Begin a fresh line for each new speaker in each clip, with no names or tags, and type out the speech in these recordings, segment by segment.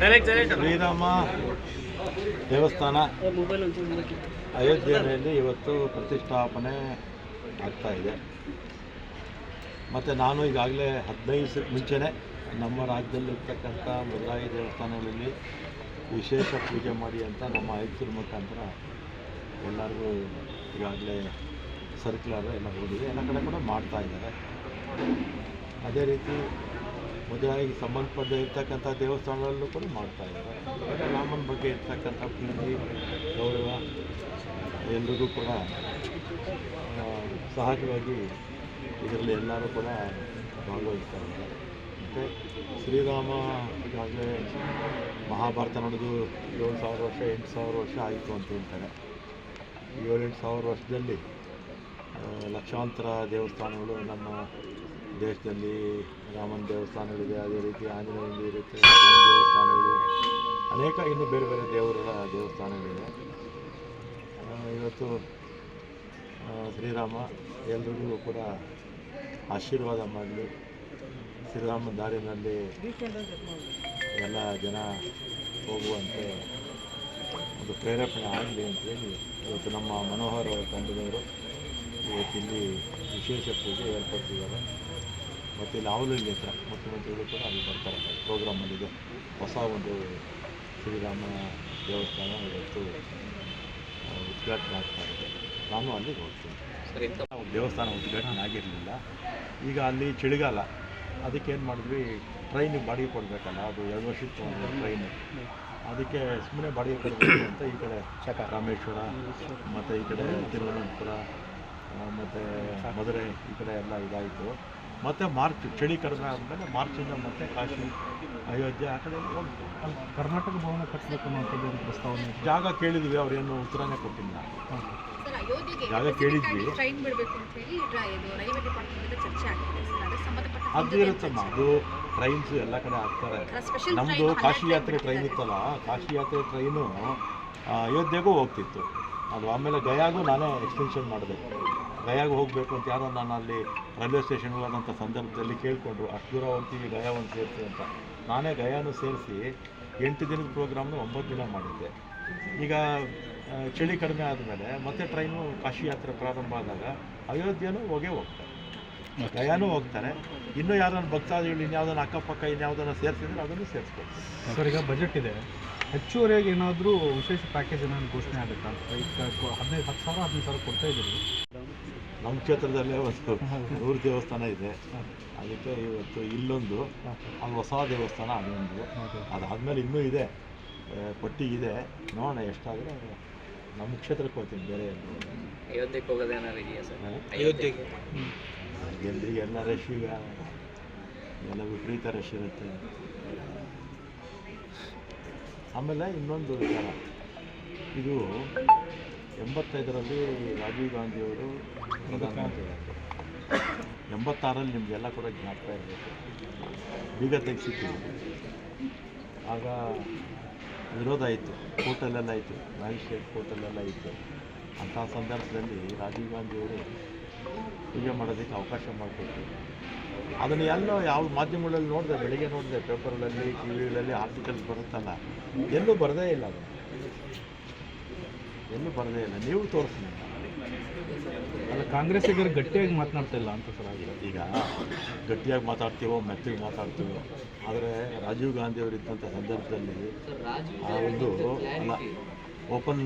ಶ್ರೀರಾಮ ದೇವಸ್ಥಾನ. ಅಯೋಧ್ಯೆಯಲ್ಲಿ ಇವತ್ತು ಪ್ರತಿಷ್ಠಾಪನೆ ಆಗ್ತಾ ಇದೆ. ಮತ್ತು ನಾನು ಈಗಾಗಲೇ ಹದಿನೈದು ಮುಂಚೆನೇ ನಮ್ಮ ರಾಜ್ಯದಲ್ಲಿರ್ತಕ್ಕಂಥ ಮುದ್ರಾಯಿ ದೇವಸ್ಥಾನಗಳಲ್ಲಿ ವಿಶೇಷ ಪೂಜೆ ಮಾಡಿ ಅಂತ ನಮ್ಮ ಆಯುಕ್ತರ ಮುಖಾಂತರ ಎಲ್ಲರಿಗೂ ಈಗಾಗಲೇ ಸರ್ಕ್ಯುಲರ್ ಎಲ್ಲ ಹೋಗಿದೆ. ಎಲ್ಲ ಕಡೆ ಕೂಡ ಮಾಡ್ತಾ ಇದ್ದಾರೆ. ಅದೇ ರೀತಿ ಮುದ್ರಾಯಿಗೆ ಸಂಬಂಧಪಟ್ಟ ಇರ್ತಕ್ಕಂಥ ದೇವಸ್ಥಾನಗಳಲ್ಲೂ ಕೂಡ ಮಾಡ್ತಾ ಇದ್ದಾರೆ. ರಾಮನ ಬಗ್ಗೆ ಇರ್ತಕ್ಕಂಥ ಪ್ರೀತಿ, ಗೌರವ ಎಲ್ಲರಿಗೂ ಕೂಡ ಸಹಜವಾಗಿ ಇದರಲ್ಲಿ ಎಲ್ಲರೂ ಕೂಡ ಭಾಗವಹಿಸ್ತಾ ಇದ್ದಾರೆ. ಮತ್ತು ಶ್ರೀರಾಮ ಈಗಾಗಲೇ ಮಹಾಭಾರತ ನಡೆದು ಏಳು ಸಾವಿರ ವರ್ಷ, ಎಂಟು ಸಾವಿರ ವರ್ಷ ಆಯಿತು ಅಂತ ಹೇಳ್ತಾರೆ. ಏಳೆಂಟು ಸಾವಿರ ವರ್ಷದಲ್ಲಿ ಲಕ್ಷಾಂತರ ದೇವಸ್ಥಾನಗಳು ನಮ್ಮ ದೇಶದಲ್ಲಿ ರಾಮನ ದೇವಸ್ಥಾನಗಳಿದೆ, ಅದೇ ರೀತಿ ಆಂಜನೇಯಂದು ಇರುತ್ತೆ ದೇವಸ್ಥಾನಗಳು. ಅನೇಕ ಇನ್ನು ಬೇರೆ ಬೇರೆ ದೇವರ ದೇವಸ್ಥಾನಗಳಿದೆ ಇವತ್ತು ಶ್ರೀರಾಮ ಎಲ್ರಿಗೂ ಕೂಡ ಆಶೀರ್ವಾದ ಮಾಡಲಿ. ಶ್ರೀರಾಮ ದಾರಿನಲ್ಲಿ ಎಲ್ಲ ಜನ ಹೋಗುವಂತೆ ಒಂದು ಪ್ರೇರೇಪಣೆ ಆಗಲಿ ಅಂತೇಳಿ ಇವತ್ತು ನಮ್ಮ ಮನೋಹರ ತಂಡದವರು ಇವತ್ತಿಲ್ಲಿ ವಿಶೇಷ ಪೂಜೆ ಏರ್ಪಡಿಸಿದ್ದಾರೆ. ಮತ್ತು ಇಲ್ಲಿ ಆವಲಹಳ್ಳಿ ಹತ್ರ ಮುಖ್ಯಮಂತ್ರಿಗಳು ಕೂಡ ಅಲ್ಲಿ ಬರ್ತಾರೆ. ಪ್ರೋಗ್ರಾಮಲ್ಲಿದೆ ಹೊಸ ಒಂದು ಶ್ರೀರಾಮ ದೇವಸ್ಥಾನ ಇವತ್ತು ಉದ್ಘಾಟನೆ ಆಗ್ತಾ ಇದೆ. ನಾನು ಅಲ್ಲಿಗೆ ಹೋಗ್ತೀನಿ. ಸರಿ ದೇವಸ್ಥಾನ ಉದ್ಘಾಟನೆ ಆಗಿರಲಿಲ್ಲ. ಈಗ ಅಲ್ಲಿ ಚಳಿಗಾಲ ಅದಕ್ಕೆ ಏನು ಮಾಡಿದ್ವಿ ಟ್ರೈನ್ ಬಾಡಿಗೆ ಕೊಡಬೇಕಲ್ಲ ಅದು ಎರಡು ವರ್ಷಕ್ಕೆ ತೊಗೊಂಡು ಟ್ರೈನು ಅದಕ್ಕೆ ಸುಮ್ಮನೆ ಬಾಡಿಗೆ ಕೊಡಬೇಕು ಅಂತ ಈ ಕಡೆ ರಾಮೇಶ್ವರ ಮತ್ತು ಈ ಕಡೆ ತಿರುವನಂತಪುರ ಮತ್ತು ಮಧುರೆ ಈ ಕಡೆ ಎಲ್ಲ ಇದಾಯಿತು. ಮತ್ತು ಮಾರ್ಚ್ ಚಳಿ ಕಡಿಮೆ ಆದಮೇಲೆ ಮಾರ್ಚಿಂದ ಮತ್ತೆ ಕಾಶಿ ಅಯೋಧ್ಯೆ ಆ ಕಡೆ
ಕರ್ನಾಟಕ ಭವನ ಕಟ್ಟಬೇಕು ಅನ್ನೋಂಥದ್ದು ಒಂದು ಪ್ರಸ್ತಾವನೆ.
ಜಾಗ ಕೇಳಿದ್ವಿ ಅವ್ರೇನು ಉತ್ತರನೇ ಕೊಟ್ಟಿಲ್ಲ.
ಸರ್ ಅಯೋಧ್ಯೆಗೆ
ಜಾಗ ಕೇಳಿದ್ವಿ.
ಟ್ರೈನ್ ಬಿಡಬೇಕು ಅಂತ ಹೇಳಿ ರೈಲ್ವೆ ಡಿಪಾರ್ಟ್ಮೆಂಟ್ ಚರ್ಚೆ ಆಗ್ತಿದೆ ಸರ್. ಅದಕ್ಕೆ ಸಂಬಂಧಪಟ್ಟ
ಅದು ಇರುತ್ತಮ್ಮ ಅದು ಟ್ರೈನ್ಸ್ ಎಲ್ಲ ಕಡೆ
ಆಗ್ತಾರೆ
ನಮ್ಮದು ಕಾಶಿ ಯಾತ್ರೆ ಟ್ರೈನ್ ಇತ್ತಲ್ಲ ಕಾಶಿ ಯಾತ್ರೆ ಟ್ರೈನು ಅಯೋಧ್ಯೆಗೂ ಹೋಗ್ತಿತ್ತು. ಅದು ಆಮೇಲೆ ಗಯಾಗೂ ನಾನೇ ಎಕ್ಸ್ಟೆನ್ಷನ್ ಮಾಡಿದೆ ಗಯಾಗೂ ಹೋಗಬೇಕು ಅಂತ ಯಾರೋ ನಾನು ಅಲ್ಲಿ ರೈಲ್ವೆ ಸ್ಟೇಷನ್ಗಳಾದಂಥ ಸಂದರ್ಭದಲ್ಲಿ ಕೇಳಿಕೊಂಡ್ರು ಅಷ್ಟು ದೂರ ಹೋಗ್ತೀವಿ ಸೇರಿಸಿ ಅಂತ. ನಾನೇ ಗಯಾನು ಸೇರಿಸಿ ಎಂಟು ದಿನದ ಪ್ರೋಗ್ರಾಮ್ನ ಒಂಬತ್ತು ದಿನ ಮಾಡಿದ್ದೆ. ಈಗ ಚಳಿ ಕಡಿಮೆ ಆದಮೇಲೆ ಮತ್ತೆ ಟ್ರೈನು ಕಾಶಿ ಯಾತ್ರೆ ಪ್ರಾರಂಭ ಆದಾಗ ಅಯೋಧ್ಯೆನೂ ಹೋಗೇ ಹೋಗ್ತಾರೆ. ಗಯಾನೂ ಹೋಗ್ತಾರೆ. ಇನ್ನೂ ಯಾರನ್ನ ಭಕ್ತಾದಿಗಳು ಇನ್ಯಾವುದನ್ನ ಅಕ್ಕಪಕ್ಕ ಇನ್ಯಾವುದನ್ನ ಸೇರಿಸಿದ್ರೆ ಅದನ್ನು ಸೇರಿಸ್ಕೊಡ್ತಾರೆ
ಸರ್, ಈಗ ಬಜೆಟ್ ಇದೆ. ಹೆಚ್ಚುವರಿಯಾಗಿ ಏನಾದರೂ ವಿಶೇಷ ಪ್ಯಾಕೇಜ್ ಏನಾದ್ರು ಘೋಷಣೆ ಆಗುತ್ತಾ? ಹದಿನೈದು, ಹತ್ತು ಸಾವಿರ, ಹದಿನೈದು ಸಾವಿರ ಕೊಡ್ತಾ ಇದ್ದೀರಿ
ನಮ್ಮ ಕ್ಷೇತ್ರದಲ್ಲೇ ಒಂದು ನೂರು ದೇವಸ್ಥಾನ ಇದೆ. ಅದಕ್ಕೆ ಇವತ್ತು ಇಲ್ಲೊಂದು ಅಲ್ಲಿ ಹೊಸ ದೇವಸ್ಥಾನ ಅದೊಂದು. ಅದಾದಮೇಲೆ ಇನ್ನೂ ಇದೆ. ಪಟ್ಟಿ ಇದೆ ನೋಡೋಣ ಎಷ್ಟಾದರೆ ನಮ್ಮ ಕ್ಷೇತ್ರಕ್ಕೆ ಹೋಗ್ತೀನಿ ಬೇರೆ ಎಲ್ಲೂ
ಅಯೋಧ್ಯೆಗೆ ಹೋಗೋದು ಏನಾರು ಇದೆಯಾ ಸರ್?
ಹಾ?
ಅಯೋಧ್ಯೆಗೆ.
ಎಲ್ರಿಗೆ ಎಲ್ಲ ರಶ್ ಈಗ? ಎಲ್ಲ ವಿಪರೀತ ರಶ್ ಇರುತ್ತೆ. ಆಮೇಲೆ ಇನ್ನೊಂದು ವಿಚಾರ. ಇದು ಎಂಬತ್ತೈದರಲ್ಲಿ ರಾಜೀವ್ ಗಾಂಧಿಯವರು ಪ್ರಧಾನಮಂತ್ರಿಯಾದರು ಎಂಬತ್ತಾರಲ್ಲಿ ನಿಮಗೆಲ್ಲ ಕೂಡ ಜ್ಞಾಪಕ ಇರಬೇಕು. ಬೀಗ ತೆಗೆಸಿತ್ತು ಆಗ ವಿರೋಧ ಇತ್ತು ಕೋರ್ಟಲ್ಲೆಲ್ಲ ಇತ್ತು ಮ್ಯಾಜಿಸ್ಟ್ರೇಟ್ ಕೋರ್ಟಲ್ಲೆಲ್ಲ ಇತ್ತು. ಅಂಥ ಸಂದರ್ಭದಲ್ಲಿ ರಾಜೀವ್ ಗಾಂಧಿಯವರು ಪೂಜೆ ಮಾಡೋದಕ್ಕೆ ಅವಕಾಶ ಮಾಡಿಕೊಟ್ರು. ಅದನ್ನು ಎಲ್ಲೋ ಯಾವ ಮಾಧ್ಯಮಗಳಲ್ಲಿ ನೋಡಿದೆ, ಬೆಳಿಗ್ಗೆ ನೋಡಿದೆ, ಪೇಪರ್ಗಳಲ್ಲಿ, ಟಿ ವಿಗಳಲ್ಲಿ, ಆರ್ಟಿಕಲ್ಸ್ ಬರುತ್ತಲ್ಲ, ಎಲ್ಲೂ ಬರದೇ ಇಲ್ಲ ಅದು. ಎಲ್ಲೂ ಬರದೇ ಇಲ್ಲ. ನೀವು ತೋರಿಸಿ
ಅಲ್ಲ ಕಾಂಗ್ರೆಸ್ಸಿಗರು ಗಟ್ಟಿಯಾಗಿ ಮಾತನಾಡ್ತಾ ಇಲ್ಲ ಅಂತ ಸರ್ ಆಗಿದೆ.
ಈಗ ಗಟ್ಟಿಯಾಗಿ ಮಾತಾಡ್ತೀವೋ ಮೆತ್ತಿಗೆ ಮಾತಾಡ್ತೀವೋ ಆದರೆ ರಾಜೀವ್ ಗಾಂಧಿ ಅವರು ಇದ್ದಂಥ ಸಂದರ್ಭದಲ್ಲಿ ಆ ಒಂದು ಅಲ್ಲ ಓಪನ್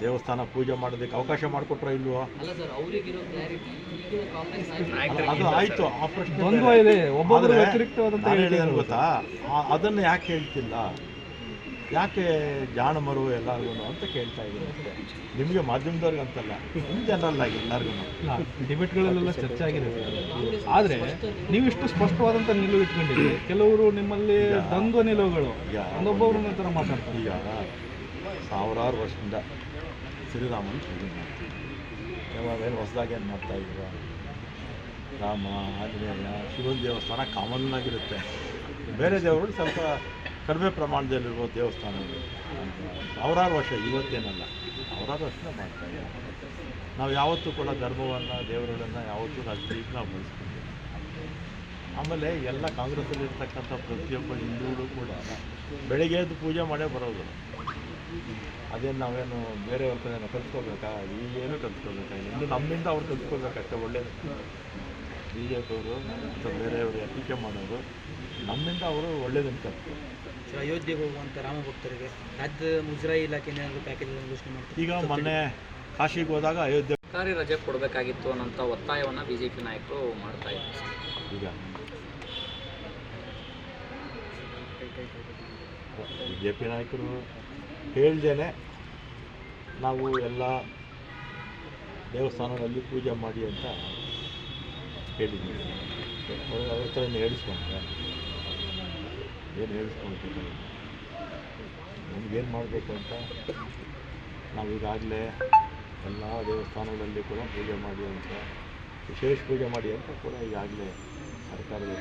ದೇವಸ್ಥಾನ ಪೂಜೆ ಮಾಡೋದಕ್ಕೆ ಅವಕಾಶ ಮಾಡಿಕೊಟ್ರ ಇಲ್ವೋ?
ಅಲ್ಲ ಸರ್ ಅವರಿಗಿರೋ ಕ್ಲಾರಿಟಿ ಈಗಿನ
ಅದು ಆಯಿತು ಆ ಪ್ರಶ್ನೆ ಗೊತ್ತಾ? ಅದನ್ನು ಯಾಕೆ ಹೇಳ್ತಿಲ್ಲ? ಯಾಕೆ ಜಾಣ ಮರು ಎಲ್ಲರಿಗೂ ಅಂತ ಕೇಳ್ತಾ ಇದ್ದೀನಿ ಅಷ್ಟೇ. ನಿಮಗೆ ಮಾಧ್ಯಮದವ್ರಿಗೆ ಅಂತಲ್ಲ ಇನ್ ಜನರಲ್ ಆಗಿ ಎಲ್ಲರಿಗೂ
ಡಿಬೇಟ್ಗಳಲ್ಲೆಲ್ಲ ಚರ್ಚೆ ಆಗಿದೆ ಆದರೆ ನೀವಿಷ್ಟು ಸ್ಪಷ್ಟವಾದಂಥ ನಿಲುವು ಇಟ್ಕೊಂಡಿದ್ದೀರಿ. ಕೆಲವರು ನಿಮ್ಮಲ್ಲಿ ದ್ವಂದ್ವ ನಿಲುವುಗಳು. ಒಂದೊಬ್ಬೊಬ್ಬರನ್ನ ಥರ ಮಾತಾಡ್ತಾರೆ.
ಈಗ ಸಾವಿರಾರು ವರ್ಷದಿಂದ ಶ್ರೀರಾಮನ ಪೂಜೆ ಮಾಡ್ತೀವಿ ಯಾವಾಗೇನು ಹೊಸದಾಗಿ ಏನು ಮಾಡ್ತಾ ಇದ್ದೀವ ರಾಮ ಆಂಜನೇಯ ಶಿವನ ದೇವಸ್ಥಾನ ಕಾಮನ್ ಆಗಿರುತ್ತೆ ಬೇರೆ ದೇವರು ಸ್ವಲ್ಪ ಕಡಿಮೆ ಪ್ರಮಾಣದಲ್ಲಿರುವ ದೇವಸ್ಥಾನಗಳು ಸಾವಿರಾರು ವರ್ಷ, ಇವತ್ತೇನಲ್ಲ. ಸಾವಿರಾರು ವರ್ಷ ಮಾಡ್ತಾ ಇದ್ದೀವಿ ನಾವು ಯಾವತ್ತೂ ಕೂಡ ಧರ್ಮವನ್ನು ದೇವರುಗಳನ್ನು ಯಾವತ್ತೂ ರಾಜಕೀಯಕ್ಕೆ ನಾವು ಬಳಸ್ಕೊಂಡಿಲ್ಲ ಆಮೇಲೆ ಎಲ್ಲ ಕಾಂಗ್ರೆಸ್ಸಲ್ಲಿರ್ತಕ್ಕಂಥ ಪ್ರತಿಯೊಬ್ಬ ಹಿಂದೂಗಳು ಕೂಡ ಬೆಳಿಗ್ಗೆ ಎದ್ದು ಪೂಜೆ ಮಾಡೇ ಬರೋದು. ಅದೇನು ನಾವೇನು ಬೇರೆಯವ್ರ ಕಡೆ ಕಲ್ತ್ಕೋಬೇಕಾ ಏನು ಕಲ್ತ್ಕೋಬೇಕಾ ಇನ್ನು ನಮ್ಮಿಂದ ಅವ್ರು ಕಲ್ತ್ಕೋಬೇಕಷ್ಟೇ ಒಳ್ಳೇದು. ಬಿ ಜೆ ಪಿಯವರು ಮತ್ತು ಬೇರೆಯವರು ಟೀಕೆ ಮಾಡೋರು ನಮ್ಮಿಂದ ಅವರು ಒಳ್ಳೇದು ಅಂತ.
ಸರ್ ಅಯೋಧ್ಯೆಗೆ ಹೋಗುವಂಥ ರಾಮ ಭಕ್ತರಿಗೆ ರಾಜ್ಯದ ಮುಜರಾಯಿ ಇಲಾಖೆ ಏನಾದರೂ ಪ್ಯಾಕೇಜ್ ಘೋಷಣೆ ಮಾಡ್ತಾರೆ?
ಈಗ ಮೊನ್ನೆ ಕಾಶಿಗೆ ಹೋದಾಗ ಅಯೋಧ್ಯೆ
ಸರ್ಕಾರಿ ರಜೆ ಕೊಡಬೇಕಾಗಿತ್ತು ಅನ್ನೋಂಥ ಒತ್ತಾಯವನ್ನು ಬಿ ಜೆ ಪಿ ನಾಯಕರು ಮಾಡ್ತಾ ಇದ್ದಾರೆ.
ಈಗ. ಬಿ ಜೆ ಪಿ ನಾಯಕರು ಹೇಳ್ದೇನೆ ನಾವು ಎಲ್ಲ ದೇವಸ್ಥಾನಗಳಲ್ಲಿ ಪೂಜೆ ಮಾಡಿ ಅಂತ. ಹೇಳಿದ್ದೀವಿ ಅವ್ರ ಹತ್ರ ಏನು ಹೇಳಿಸ್ಕೊಂಡ್ರೆ. ಏನು ಹೇಳಿಸ್ಕೊಳ್ತೀವಿ ನಮಗೇನು ಮಾಡಬೇಕು ಅಂತ? ನಾವು ಈಗಾಗಲೇ ಎಲ್ಲ ದೇವಸ್ಥಾನಗಳಲ್ಲಿ ಕೂಡ ಪೂಜೆ ಮಾಡಿ ಅಂತ, ವಿಶೇಷ ಪೂಜೆ ಮಾಡಿ ಅಂತ ಕೂಡ ಈಗಾಗಲೇ ಸರ್ಕಾರದ